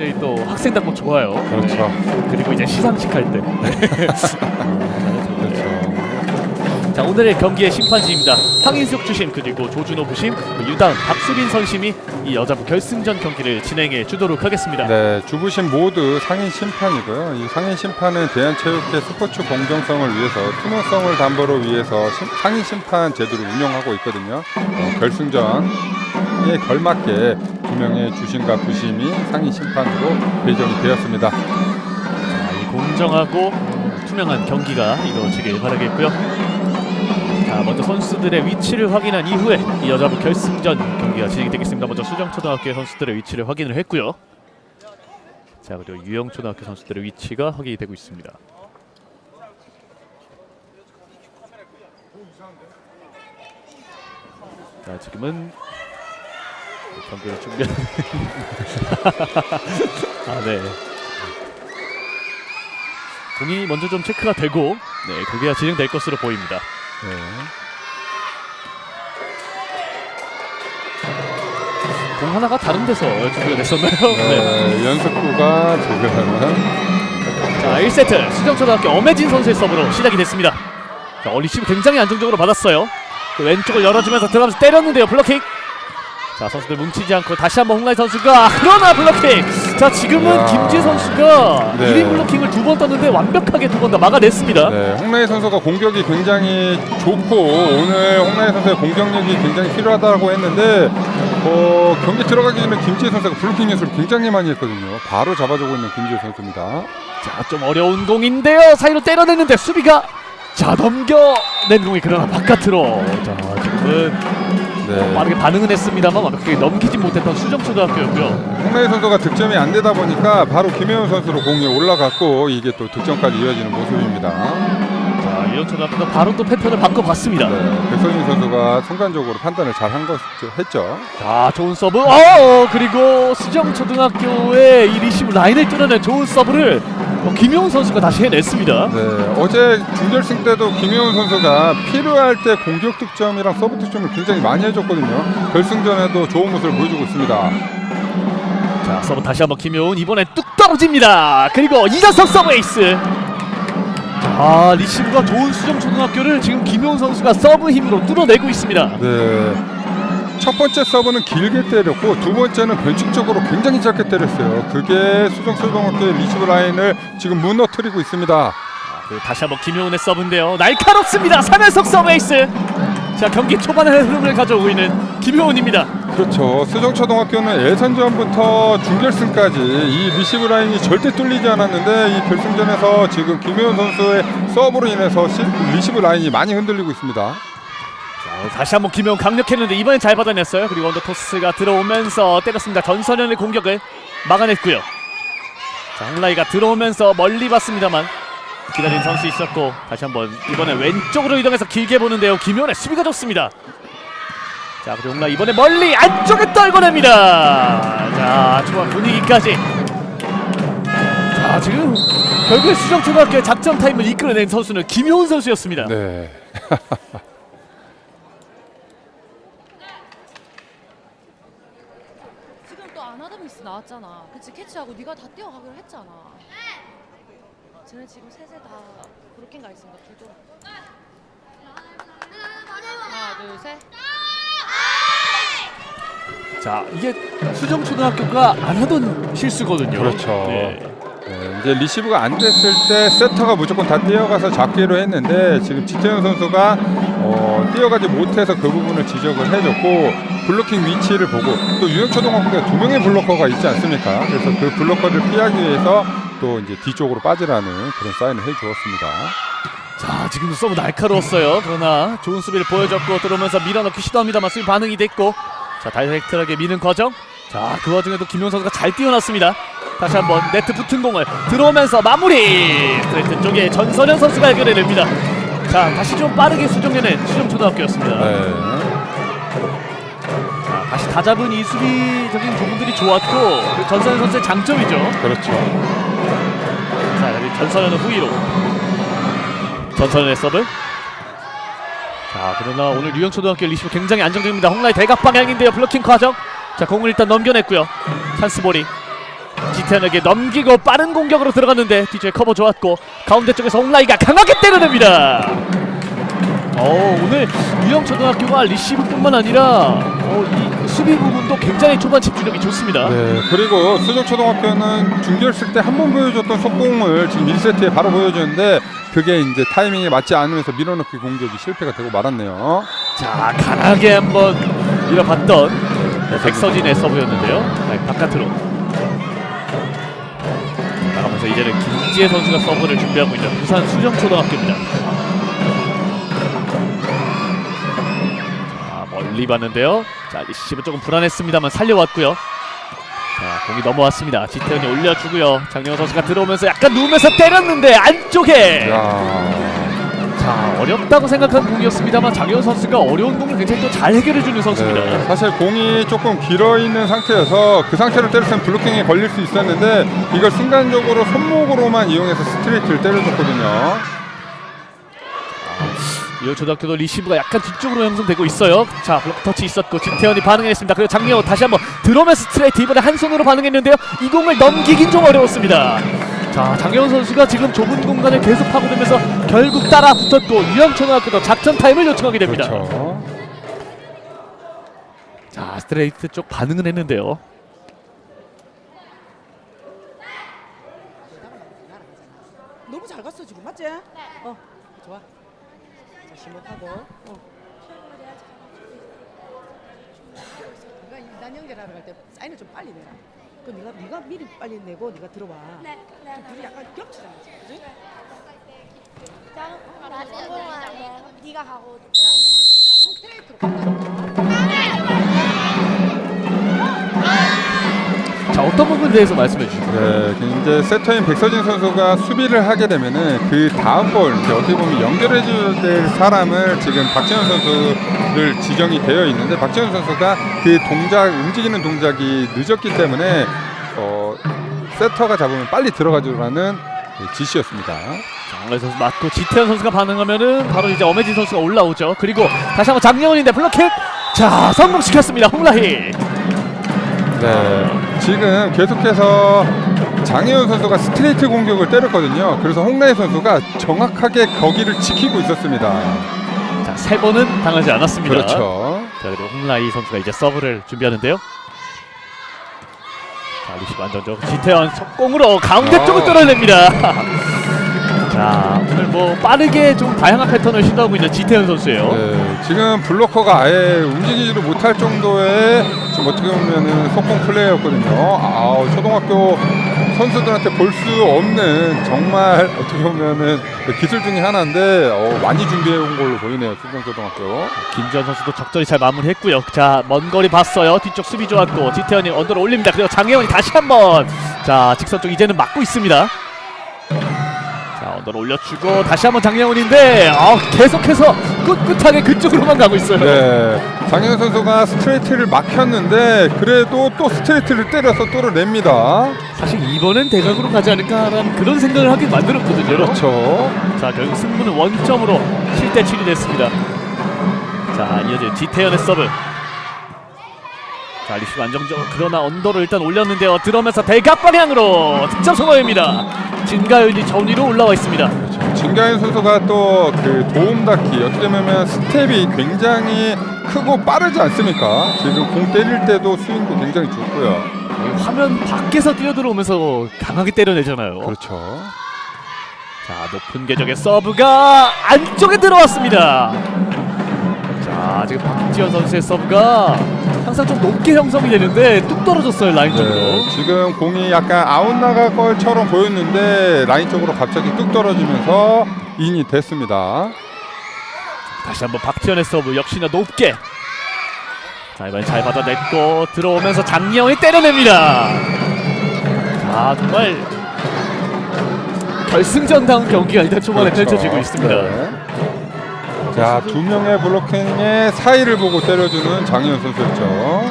굉장히 또 학생답고 좋아요. 그렇죠. 네. 그리고 이제 시상식 할 때. 그렇죠. 자 오늘의 경기의 심판진입니다. 황인숙 주심 그리고 조준호 부심, 그 유다은, 박수빈 선심이 이 여자부 결승전 경기를 진행해 주도록 하겠습니다. 네, 주부심 모두 상인 심판이고요. 이 상인 심판은 대한체육회 스포츠 공정성을 위해서 투명성을 담보로 위해서 심- 상인 심판 제도를 운영하고 있거든요. 어, 결승전 에 걸맞게 두 명의 주심과 부심이 상인 심판으로 배정이 되었습니다. 자, 이 공정하고 투명한 경기가 이루어지길 바라겠고요. 자, 먼저 선수들의 위치를 확인한 이후에 이 여자부 결승전 경기가 진행이 되겠습니다. 먼저 수정초등학교 선수들의 위치를 확인을 했고요. 자, 그리고 유영초등학교 선수들의 위치가 확인이 되고 있습니다. 자, 지금은 경기를 준비하는 아, 네. 공이 먼저 좀 체크가 되고 네, 경기가 진행될 것으로 보입니다. 네. 공 하나가 다른 데서 준비가 됐었나요? 네. 네, 연습구가 지금은 자, 1세트 수정초등학교 엄혜진 선수의 서브로 시작이 됐습니다. 자, 어, 리시브 굉장히 안정적으로 받았어요. 그 왼쪽을 열어주면서 들어가면서 때렸는데요. 블로킹. 자, 선수들 뭉치지 않고 다시 한번 홍라이 선수가 그러나 블로킹. 자, 지금은 야. 김지 선수가 네. 1인 블로킹을 두 번 떴는데 완벽하게 두 번 다 막아냈습니다. 네, 홍라희 선수가 공격이 굉장히 좋고 오늘 홍라희 선수의 공격력이 굉장히 필요하다고 했는데 어, 경기 들어가기 전에 김지혜 선수가 블로킹 연습을 굉장히 많이 했거든요. 바로 잡아주고 있는 김지혜 선수입니다. 자, 좀 어려운 공인데요. 사이로 때려냈는데 수비가 자 넘겨낸 공이 그러나 바깥으로. 자, 지금은 네. 빠르게 반응은 했습니다만 완벽하게 넘기지 못했던 수정초등학교였고요. 홍라희 선수가 득점이 안 되다 보니까 바로 김혜원 선수로 공이 올라갔고 이게 또 득점까지 이어지는 모습입니다. 자, 유영초등학교가 바로 또 패턴을 바꿔봤습니다. 네, 백서진 선수가 순간적으로 판단을 잘 한 것 했죠. 자, 좋은 서브. 어, 그리고 수정초등학교의 이 리시브 라인을 뚫어낸 좋은 서브를 어, 김용 선수가 다시 해냈습니다. 네, 어제 준결승 때도 김효은 선수가 필요할 때 공격 득점이랑 서브 득점을 굉장히 많이 해줬거든요. 결승전에도 좋은 모습을 보여주고 있습니다. 자, 서브 다시 한번 김효은 이번엔 뚝 떨어집니다. 그리고 이자석 서브 에이스. 자, 리시브가 좋은 수정 초등학교를 지금 김효은 선수가 서브 힘으로 뚫어내고 있습니다. 네, 첫 번째 서브는 길게 때렸고 두 번째는 변칙적으로 굉장히 짧게 때렸어요. 그게 수정초등학교의 리시브 라인을 지금 무너뜨리고 있습니다. 그 다시 한번 김효은의 서브인데요. 날카롭습니다. 3연속 서브 에이스. 자, 경기 초반의 흐름을 가져오고 있는 김효은입니다. 그렇죠. 수정초등학교는 예선전부터 준결승까지 이 리시브 라인이 절대 뚫리지 않았는데 이 결승전에서 지금 김효은 선수의 서브로 인해서 시, 리시브 라인이 많이 흔들리고 있습니다. 어, 다시 한번 김용 강력했는데 이번엔 잘 받아냈어요. 그리고 언더 토스가 들어오면서 때렸습니다. 전선현의 공격을 막아냈고요. 자, 홍라이가 들어오면서 멀리 봤습니다만 기다린 선수 있었고 다시 한번 이번에 왼쪽으로 이동해서 길게 보는데요. 김용의 수비가 좋습니다. 자, 그리고 홍라이 이번에 멀리 안쪽에 떨궈냅니다. 자, 초반 분위기까지. 자, 지금 결국에 수정초등학교의 작전 타임을 이끌어낸 선수는 김효은 선수였습니다. 네. 지금 또 아 나왔잖아. 그치 캐치하고 네가 다 뛰어가기로 했잖아. 쟤네 지금 셋에 다 브로킹 가 있습니다. 둘 돌아. 하나 둘 셋. 자 이게 수정 초등학교가 안 하던 실수거든요. 그렇죠. 네. 네, 이제 리시브가 안 됐을 때 세터가 무조건 다 뛰어가서 잡기로 했는데 지금 지태현 선수가 어, 뛰어가지 못해서 그 부분을 지적을 해줬고 블로킹 위치를 보고 또 유영초등학교가 두 명의 블로커가 있지 않습니까? 그래서 그 블로커를 피하기 위해서 또 이제 뒤쪽으로 빠지라는 그런 사인을 해주었습니다. 자 지금도 서브 날카로웠어요. 그러나 좋은 수비를 보여줬고 들어오면서 밀어넣기 시도합니다만 수비 반응이 됐고 자 다이렉트하게 미는 과정. 자그 와중에도 김용 선수가 잘 뛰어났습니다. 다시 한번 네트 붙은 공을 들어오면서 마무리. 스트레이트 쪽에 전선현 선수가 해결해냅니다. 자 다시 좀 빠르게 수정해낸 수정초등학교였습니다. 네. 다 잡은 이 수비적인 부분들이 좋았고 그 전선현 선수의 장점이죠. 그렇죠. 자, 여기 전선현은 후위로. 전선현의 서브. 자, 그러나 오늘 유영초등학교 리시브 굉장히 안정적입니다. 홍라이 대각 방향인데요. 블로킹 과정. 자, 공을 일단 넘겨냈고요. 찬스볼이. 지태현에게 넘기고 빠른 공격으로 들어갔는데 뒤쪽에 커버 좋았고 가운데 쪽에서 홍라이가 강하게 때려냅니다. 어, 오늘 유영 초등학교가 리시브뿐만 아니라 어, 이 수비 부분도 굉장히 초반 집중력이 좋습니다. 네, 그리고 수족초등학교는 준결승 때 한 번 보여줬던 속공을 지금 1세트에 바로 보여주는데 그게 이제 타이밍에 맞지 않으면서 밀어넣기 공격이 실패가 되고 말았네요. 자 강하게 한번 밀어봤던 백서진의 서브였는데요. 자, 바깥으로 나가면서 이제는 김지혜 선수가 서브를 준비하고 있는 부산 수정 초등학교입니다. 자 멀리 봤는데요. 자 리시브 조금 불안했습니다만 살려왔고요. 자 공이 넘어왔습니다. 지태현이 올려주고요. 장영호 선수가 들어오면서 약간 누우면서 때렸는데 안쪽에 야, 자 어렵다고 생각한 공이었습니다만 장현 선수가 어려운 공을 굉장히 또 잘 해결해주는 선수입니다. 네, 사실 공이 조금 길어 있는 상태여서 그 상태로 때렸으면 블로킹에 걸릴 수 있었는데 이걸 순간적으로 손목으로만 이용해서 스트레이트를 때려줬거든요. 이 초등학교도 리시브가 약간 뒤쪽으로 형성되고 있어요. 자 블록 터치 있었고 지태현이 반응했습니다. 그리고 장명호 다시 한번 드럼에서 스트레이트 이번에 한 손으로 반응했는데요. 이 공을 넘기긴 좀 어려웠습니다. 자 장현 선수가 지금 좁은 공간을 계속 파고들면서 결국 따라 붙었고 유영초등학교도 작전 타임을 요청하게 됩니다. 그렇죠. 자 스트레이트 쪽 반응은 했는데요. 너무 잘 갔어 지금 맞지? 네. 어. 자. 어. 네가 이단 연결하러 갈 때 사인을 좀 빨리 내라. 그 네가 네가 미리 빨리 내고 네가 들어와. 네, 네, 좀 둘이 약간 겹치잖아, 그지? 나 성공한 네, 네가 가고 스트레이트로 간다. 자 어떤 부분에 대해서 말씀해 주시죠. 네, 이제 세터인 백서진 선수가 수비를 하게 되면은 그 다음 볼 이제 어떻게 보면 연결해줘야 될 사람을 지금 박지현 선수를 지정이 되어 있는데 박지현 선수가 그 동작 움직이는 동작이 늦었기 때문에 어, 세터가 잡으면 빨리 들어가주라는 지시였습니다. 장래 선수 맞고 지태현 선수가 반응하면은 바로 이제 엄혜진 선수가 올라오죠. 그리고 다시 한번 장영훈인데 블록킥 자 성공시켰습니다. 홍라희. 네, 지금 계속해서 장혜윤 선수가 스트레이트 공격을 때렸거든요. 그래서 홍라희 선수가 정확하게 거기를 지키고 있었습니다. 자 세 번은 당하지 않았습니다. 그렇죠. 자 그리고 홍라희 선수가 이제 서브를 준비하는데요. 자 리시브 안정적 지태현 속공으로 가운데 아. 쪽을 뚫어냅니다. 자 오늘 뭐 빠르게 좀 다양한 패턴을 시도하고 있는 지태현 선수예요. 네, 지금 블로커가 아예 움직이지를 못할 정도의 좀 어떻게 보면은 속공 플레이였거든요. 아, 초등학교 선수들한테 볼 수 없는 정말 어떻게 보면은 그 기술 중에 하나인데 어, 많이 준비해 온 걸로 보이네요. 수정초등학교. 김지현 선수도 적절히 잘 마무리했고요. 자, 먼 거리 봤어요. 뒤쪽 수비 좋았고 지태현이 언더로 올립니다. 그리고 장혜원이 다시 한번 자 직선 쪽 이제는 막고 있습니다. 자, 언더로 올려주고 다시 한번 장혜원인데 아, 계속해서 꿋꿋하게 그쪽으로만 가고 있어요. 네, 장현 선수가 스트레이트를 막혔는데 그래도 또 스트레이트를 때려서 뚫어냅니다. 사실 이번엔 대각으로 가지 않을까라는 그런 생각을 하게 만들었거든요. 그렇죠. 자, 결국 승부는 원점으로 7대 7이 됐습니다. 자, 이어진 지태현의 서브. 자, 리시브 안정적으로 그러나 언더를 일단 올렸는데요. 들어오면서 대각 방향으로 득점 성공입니다. 진가윤이 전위로 올라와 있습니다. 진가현 선수가 또 그 도움 닫기 어떻게 보면 스텝이 굉장히 크고 빠르지 않습니까? 지금 공 때릴 때도 스윙도 굉장히 좋고요. 이 화면 밖에서 뛰어들어오면서 강하게 때려내잖아요. 그렇죠. 자, 높은 궤적의 서브가 안쪽에 들어왔습니다. 자, 지금 박지현 선수의 서브가 항상 좀 높게 형성이 되는데 뚝 떨어졌어요 라인 쪽으로. 네, 지금 공이 약간 아웃 나갈 것처럼 보였는데 라인 쪽으로 갑자기 뚝 떨어지면서 인이 됐습니다. 다시 한번 박지현의 서브 역시나 높게. 자 이번엔 잘 받아냈고 들어오면서 장예원이 때려냅니다. 자 정말 결승전다운 경기가 일단 초반에 그렇죠. 펼쳐지고 있습니다. 네. 자, 두 명의 블로킹의 사이를 보고 때려주는 장현 선수였죠.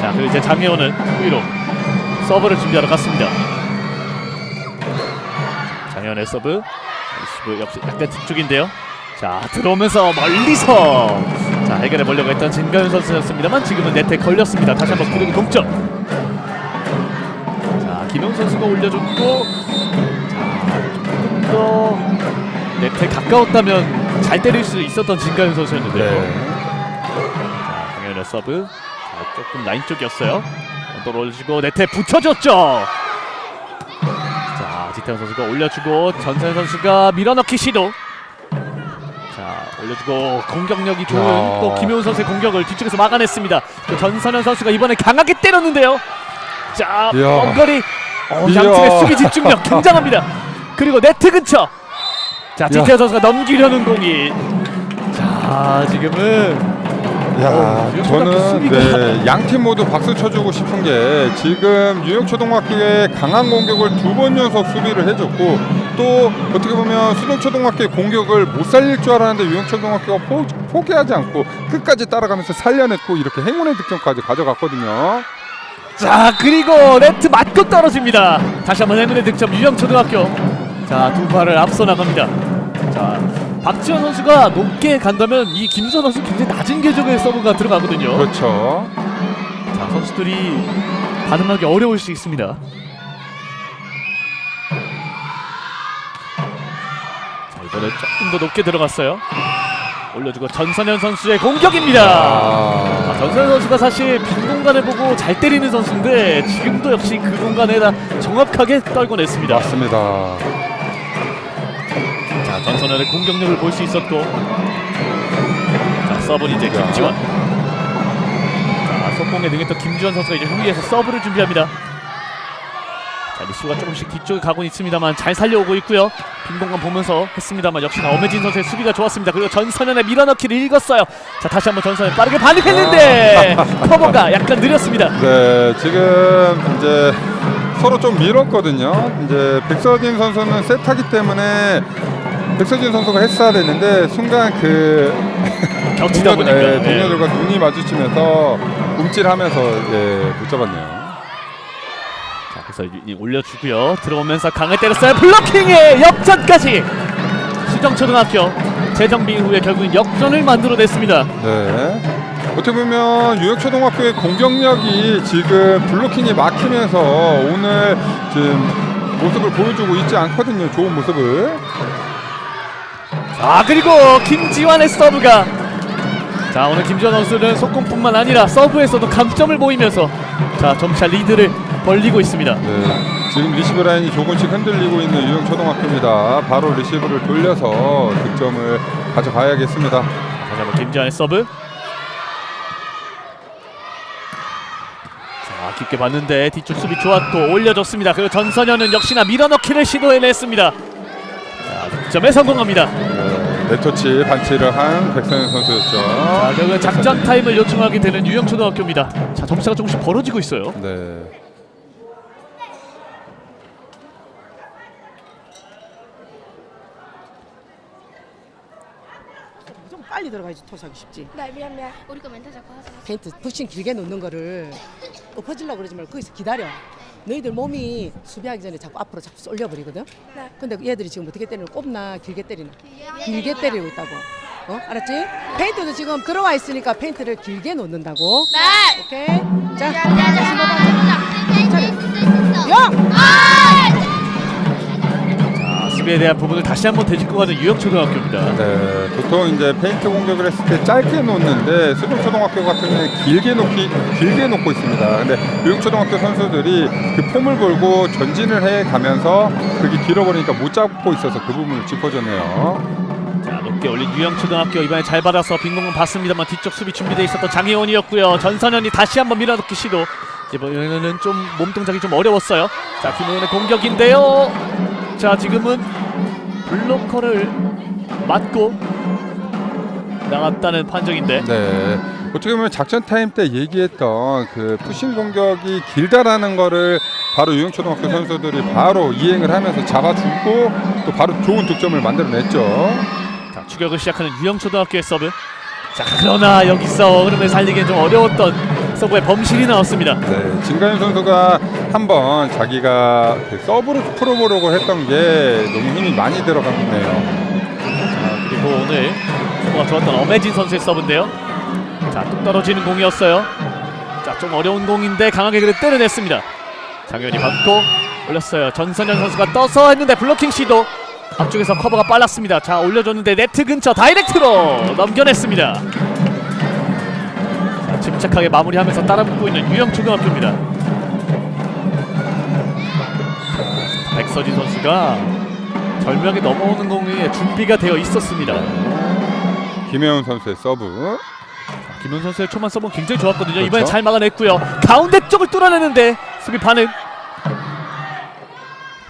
자 그리고 이제 장예원은 위로 서브를 준비하러 갔습니다. 장예원의 서브, 서브 역시 약간 뒤쪽인데요. 자 들어오면서 멀리서 자 해결해 보려고 했던 진가윤 선수였습니다만 지금은 네트에 걸렸습니다. 다시 한번 구르기 동점. 자 김영 선수가 올려줬고 자 조금 더 네트에 가까웠다면 잘 때릴 수 있었던 진가윤 선수였는데요. 네. 자, 강현의 서브 자, 조금 라인 쪽이었어요. 올려주고 네트에 붙여줬죠. 자 지태현 선수가 올려주고 전선 선수가 밀어넣기 시도. 자 올려주고 공격력이 좋은 야. 또 김효은 선수의 공격을 뒤쪽에서 막아냈습니다. 또 전선현 선수가 이번에 강하게 때렸는데요. 자 이야. 원거리 어. 양팀의 수비 집중력 굉장합니다. 그리고 네트 근처. 자 지태현 선수가 넘기려는 공이 자 지금은 야, 어, 저는 네, 양팀 모두 박수 쳐주고 싶은 게 지금 유영초등학교의 강한 공격을 두 번 연속 수비를 해줬고 또 어떻게 보면 수동 초등학교의 공격을 못 살릴 줄 알았는데 유영초등학교가 포, 포기하지 않고 끝까지 따라가면서 살려냈고 이렇게 행운의 득점까지 가져갔거든요. 자 그리고 네트 맞고 떨어집니다. 다시 한번 행운의 득점 유영 초등학교. 자두 발을 앞서 나갑니다. 자 박지현 선수가 높게 간다면 이 김선 선수 굉장히 낮은 궤적의 서브가 들어가거든요. 그렇죠. 자 선수들이 반응하기 어려울 수 있습니다. 자 이번에 조금 더 높게 들어갔어요. 올려주고 전선현 선수의 공격입니다. 아, 아, 전선 선수가 사실 빈 공간을 보고 잘 때리는 선수인데 지금도 역시 그 공간에다 정확하게 떨궈냈습니다. 맞습니다. 자, 전선현의 공격력을 볼 수 있었고 자, 서브는 이제 김지원 자, 속공에 능했던 김지원 선수가 이제 후위에서 서브를 준비합니다. 자, 리슈가 조금씩 뒤쪽에 가고 있습니다만 잘 살려오고 있고요. 빈 공간 보면서 했습니다만 역시나 엄혜진 선수의 수비가 좋았습니다. 그리고 전선현의 밀어넣기를 읽었어요. 자, 다시 한번 전선현 빠르게 반응했는데 커버가 약간 느렸습니다. 네, 지금 이제 서로 좀 밀었거든요. 이제 백서진 선수는 세타기 때문에 백서진 선수가 했어야 되는데 순간 그 겹치다 보니까 예, 네. 동료들과 눈이 마주치면서 움찔하면서 예, 못 잡았네요. 자, 그래서 이- 이 올려주고요. 들어오면서 강을 때렸어요. 블로킹의 역전까지. 수정초등학교 재정비 이후에 결국은 역전을 만들어냈습니다. 네. 어떻게 보면 유역초등학교의 공격력이 지금 블로킹이 막히면서 오늘 지금 모습을 보여주고 있지 않거든요. 좋은 모습을. 아 그리고 김지환의 서브가 자 오늘 김지환 선수는 속공뿐만 아니라 서브에서도 감점을 보이면서 자 점차 리드를 벌리고 있습니다. 네, 지금 리시브 라인이 조금씩 흔들리고 있는 유영 초등학교입니다. 바로 리시브를 돌려서 득점을 가져가야겠습니다. 다시 한번 김지환의 서브. 자 깊게 봤는데 뒤쪽 수비 좋았고 올려줬습니다. 그리고 전선현은 역시나 밀어넣기를 시도해냈습니다. 자 득점에 성공합니다. 네, 네터치 반치를 한 백선현 선수였죠. 자 결국은 작전 타임을 요청하게 되는 유영초등학교입니다. 자 점수가 조금씩 벌어지고 있어요. 네. 좀 빨리 들어가야지 토스하기 쉽지. 네 미안 미안. 우리 거 멘탈 잡고 하자. 페인트 푸싱 길게 놓는 거를 엎어지려고 그러지 말고 거기서 기다려. 너희들 몸이 수비하기 전에 자꾸 앞으로 자꾸 쏠려버리거든. 네. 근데 얘들이 지금 어떻게 때리는 꼽나 길게 때리나? 길게 때리고 있다고. 어? 알았지? 페인트도 지금 들어와 있으니까 페인트를 길게 놓는다고. 네. 오케이? 자, 야! 영! 자 수비에 대한 부분을 다시 한번 되짚고 가는 유영초등학교입니다. 네, 보통 이제 페인트 공격을 했을 때 짧게 놓는데 수동초등학교 같은 경우는 길게 놓기 길게 놓고 있습니다. 근데 유영초등학교 선수들이 그 폼을 걸고 전진을 해 가면서 그게 길어버리니까 못 잡고 있어서 그 부분을 짚어줬네요. 자 높게 올린 유영초등학교 이번에 잘 받아서 빈공은 봤습니다만 뒤쪽 수비 준비돼 있었던 장혜원이었고요. 전선현이 다시 한번 밀어넣기 시도. 이번에는 좀 몸 동작이 좀 어려웠어요. 자 김호연의 공격인데요. 자 지금은 블로커를 맞고 나갔다는 판정인데. 네. 어떻게 보면 작전 타임 때 얘기했던 그 푸싱 공격이 길다라는 거를 바로 유영초등학교 선수들이 바로 이행을 하면서 잡아주고 또 바로 좋은 득점을 만들어냈죠. 자 추격을 시작하는 유영초등학교의 서브. 자 그러나 여기서 흐름을 살리기엔 좀 어려웠던 서브의 범실이 나왔습니다. 네, 진가윤 선수가 한번 자기가 그 서브를 풀어보려고 했던 게 너무 힘이 많이 들어갔네요. 자 그리고 오늘 서브가 좋았던 엄혜진 선수의 서브인데요. 자 뚝 떨어지는 공이었어요. 자 좀 어려운 공인데 강하게 그래 때려냈습니다. 장현이 받고 올렸어요. 전선현 선수가 떠서 했는데 블로킹 시도 앞쪽에서 커버가 빨랐습니다. 자 올려줬는데 네트 근처 다이렉트로 넘겨냈습니다. 자, 침착하게 마무리하면서 따라붙고 있는 유영 초등학교입니다. 백서진 선수가 절묘하게 넘어오는 공에 준비가 되어 있었습니다. 김혜훈 선수의 서브. 김현 선수의 초반 서브 굉장히 좋았거든요. 이번에 그렇죠. 잘 막아냈고요. 가운데 쪽을 뚫어내는데 수비 반응.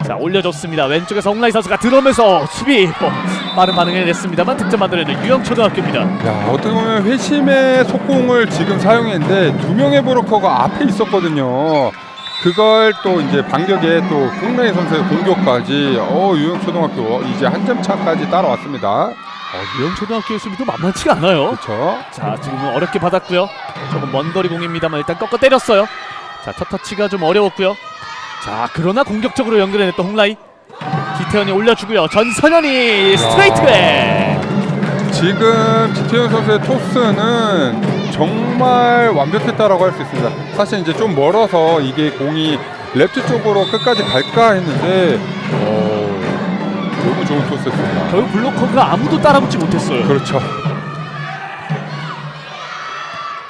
자 올려줬습니다. 왼쪽에서 홍라이 선수가 들어오면서 수비 뭐, 빠른 반응을 냈습니다만 득점 만들어내는 유영 초등학교입니다. 야 어떻게 보면 회심의 속공을 지금 사용했는데 두 명의 브로커가 앞에 있었거든요. 그걸 또 이제 반격에 또 국내 선수의 공격까지 어 유영 초등학교 이제 한 점 차까지 따라왔습니다. 어, 유영 초등학교의 수비도 만만치가 않아요. 그렇죠. 자 지금은 어렵게 받았고요. 조금 먼 거리 공입니다만 일단 꺾어 때렸어요. 자 첫 터치가 좀 어려웠고요. 자 그러나 공격적으로 연결해냈던 홍라이. 기태현이 올려주고요. 전선현이 스트레이트에. 지금 지태현 선수의 토스는 정말 완벽했다라고 할 수 있습니다. 사실 이제 좀 멀어서 이게 공이 레프트 쪽으로 끝까지 갈까 했는데 어, 너무 좋은 토스였습니다. 결국 블로커가 아무도 따라붙지 못했어요. 그렇죠.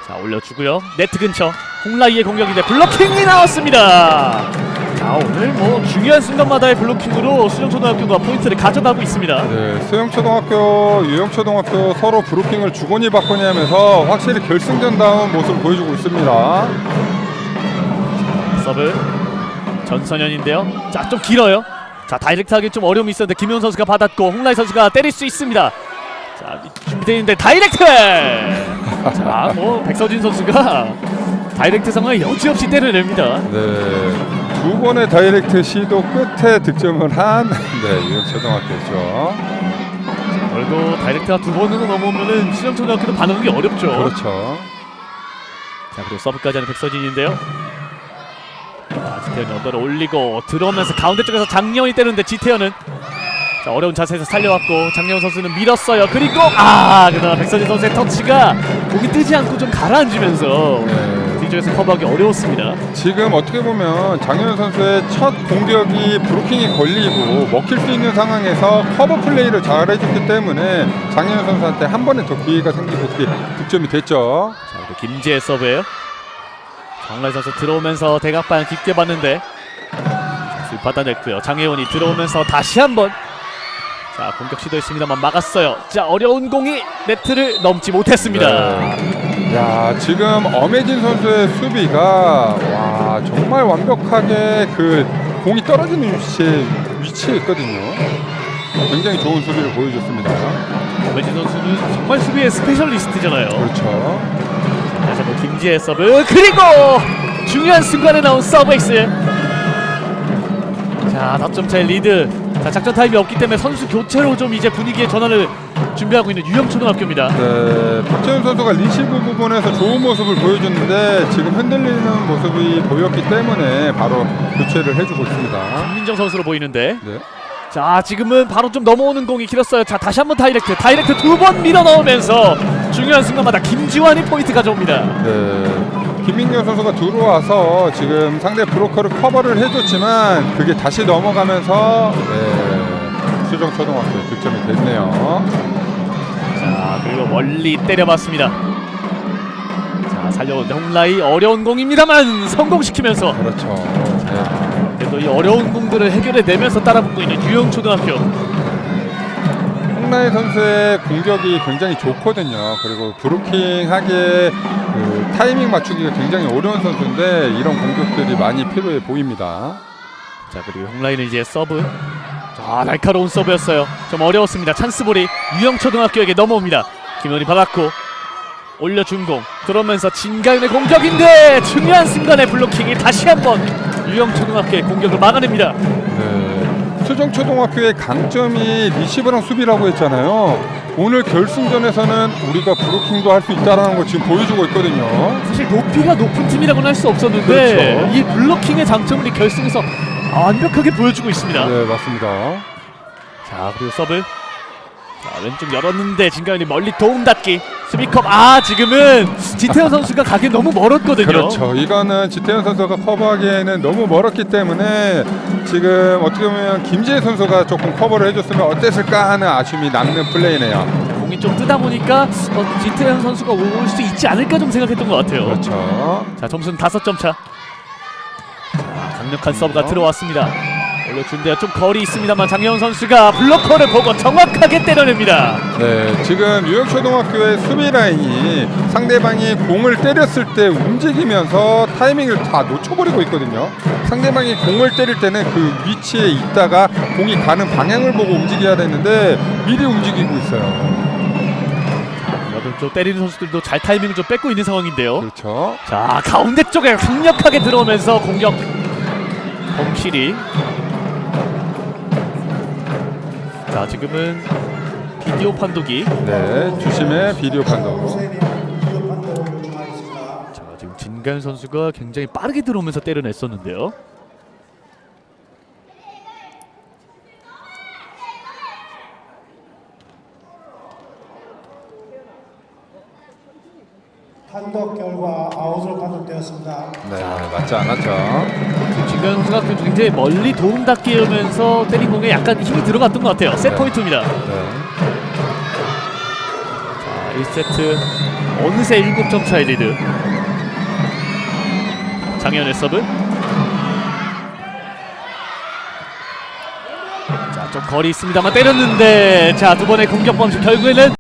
자 올려주고요. 네트 근처 홍라이의 공격인데 블로킹이 나왔습니다. 자 오늘 뭐 중요한 순간마다의 블로킹으로 수영초등학교가 포인트를 가져가고 있습니다. 네, 수영초등학교, 유영초등학교 서로 브로킹을 주거니 받거니 하면서 확실히 결승전다운 모습을 보여주고 있습니다. 서브 전선현인데요. 자 좀 길어요. 자 다이렉트하기 좀 어려움이 있었는데 김현 선수가 받았고 홍라이 선수가 때릴 수 있습니다. 자 준비되어 있는데 다이렉트. 자뭐 백서진 선수가 다이렉트 상황을 여지없이 때려냅니다. 네, 두 번의 다이렉트 시도 끝에 득점을 한 네, 유영초등학교죠. 그래도 다이렉트가 두 번으로 넘어오면은 수영초등학교도 반응하기 어렵죠. 그렇죠. 자 그리고 서브까지 하는 백서진인데요. 자 지태현이 언더를 올리고 들어오면서 가운데 쪽에서 장려원이 때리는데 지태현은 자 어려운 자세에서 살려왔고 장려원 선수는 밀었어요. 그리고 아 그러나 백서진 선수의 터치가 공이 뜨지 않고 좀 가라앉으면서 네. 뒤쪽에서 커버하기 어려웠습니다. 지금 어떻게 보면 장현 선수의 첫 공격이 브로킹이 걸리고 먹힐 수 있는 상황에서 커버 플레이를 잘 해줬기 때문에 장현 선수한테 한 번에 더 기회가 생기고 그게 득점이 됐죠. 자 그리고 김지혜 서브예요. 정라이 선수 들어오면서 대각방 깊게 봤는데 술 받아냈고요. 장혜원이 들어오면서 다시 한번 자 공격 시도했습니다만 막았어요. 자 어려운 공이 네트를 넘지 못했습니다. 네. 야 지금 엄혜진 선수의 수비가 와 정말 완벽하게 그 공이 떨어지는 위치에 위치에 있거든요. 굉장히 좋은 수비를 보여줬습니다. 외진 선수는 정말 수비의 스페셜리스트잖아요. 그렇죠. 다시 한번 김지혜 서브 그리고 중요한 순간에 나온 서브 에이스. 자 득점차의 리드. 자 작전 타임이 없기 때문에 선수 교체로 좀 이제 분위기의 전환을 준비하고 있는 유영초등학교입니다. 네, 박재훈 선수가 리시브 부분에서 좋은 모습을 보여줬는데 지금 흔들리는 모습이 보였기 때문에 바로 교체를 해주고 있습니다. 김민정 선수로 보이는데 네. 자 지금은 바로 좀 넘어오는 공이 길었어요 자 다시 한번 다이렉트 다이렉트 두 번 밀어 넣으면서 중요한 순간마다 김지환이 포인트 가져옵니다 네. 김민경 선수가 들어와서 지금 상대 브로커를 커버를 해줬지만 그게 다시 넘어가면서 네, 수정 초등학교 득점이 됐네요. 자 그리고 멀리 때려봤습니다 자 살려오는데 홍라이 어려운 공입니다만 성공시키면서 그렇죠. 네. 그래도 이 어려운 공들을 해결해내면서 따라붙고 있는 유영 초등학교 홍라이 선수의 공격이 굉장히 좋거든요. 그리고 브로킹하게 그 타이밍 맞추기가 굉장히 어려운 선수인데 이런 공격들이 많이 필요해 보입니다. 자 그리고 홍라이는 이제 서브 자 날카로운 서브였어요 좀 어려웠습니다 찬스볼이 유영초등학교에게 넘어옵니다 김현이 받았고 올려준 공 들어오면서 진가윤의 공격인데 중요한 순간에 블로킹이 다시 한번 유영초등학교의 공격을 막아냅니다 네. 수정초등학교의 강점이 리시브랑 수비라고 했잖아요. 오늘 결승전에서는 우리가 브로킹도 할 수 있다는 걸 지금 보여주고 있거든요. 사실 높이가 높은 팀이라고는 할 수 없었는데 그렇죠. 이 블로킹의 장점을 이 결승에서 완벽하게 보여주고 있습니다 네, 맞습니다. 자 그리고 서브 자, 왼쪽 열었는데 진가현이 멀리 도움 닫기 수비컵 아 지금은 지태현 선수가 가기 너무 멀었거든요. 그렇죠. 이거는 지태현 선수가 커버하기에는 너무 멀었기 때문에 지금 어떻게 보면 김지혜 선수가 조금 커버를 해줬으면 어땠을까 하는 아쉬움이 남는 플레이네요. 공이 좀 뜨다 보니까 어, 지태현 선수가 올 수 있지 않을까 좀 생각했던 것 같아요. 그렇죠. 자 점수는 다섯 점 차. 자, 강력한 서브가 들어왔습니다. 올려준대요. 좀 거리 있습니다만 장혜원 선수가 블로커를 보고 정확하게 때려냅니다. 네, 지금 유역초등학교의 수비 라인이 상대방이 공을 때렸을 때 움직이면서 타이밍을 다 놓쳐버리고 있거든요. 상대방이 공을 때릴 때는 그 위치에 있다가 공이 가는 방향을 보고 움직여야 되는데 미리 움직이고 있어요. 쪽 때리는 선수들도 잘 타이밍을 좀 뺏고 있는 상황인데요. 그렇죠. 자 가운데 쪽에 강력하게 들어오면서 공격 범실이. 자 지금은 비디오 판독이. 네, 주심의 비디오 판독. 자 지금 진가현 선수가 굉장히 빠르게 들어오면서 때려냈었는데요. 판독 결과 되었습니다. 네, 맞지 않았죠. 지금 진가현 선수가 그 굉장히 멀리 도움 닫기 오면서 때린 공에 약간 힘이 들어갔던 것 같아요 세 네. 포인트입니다 네. 자 1세트 어느새 7점 차의 리드 장현의 서브 자 좀 거리 있습니다만 때렸는데 자 두 번의 공격 범실 결국에는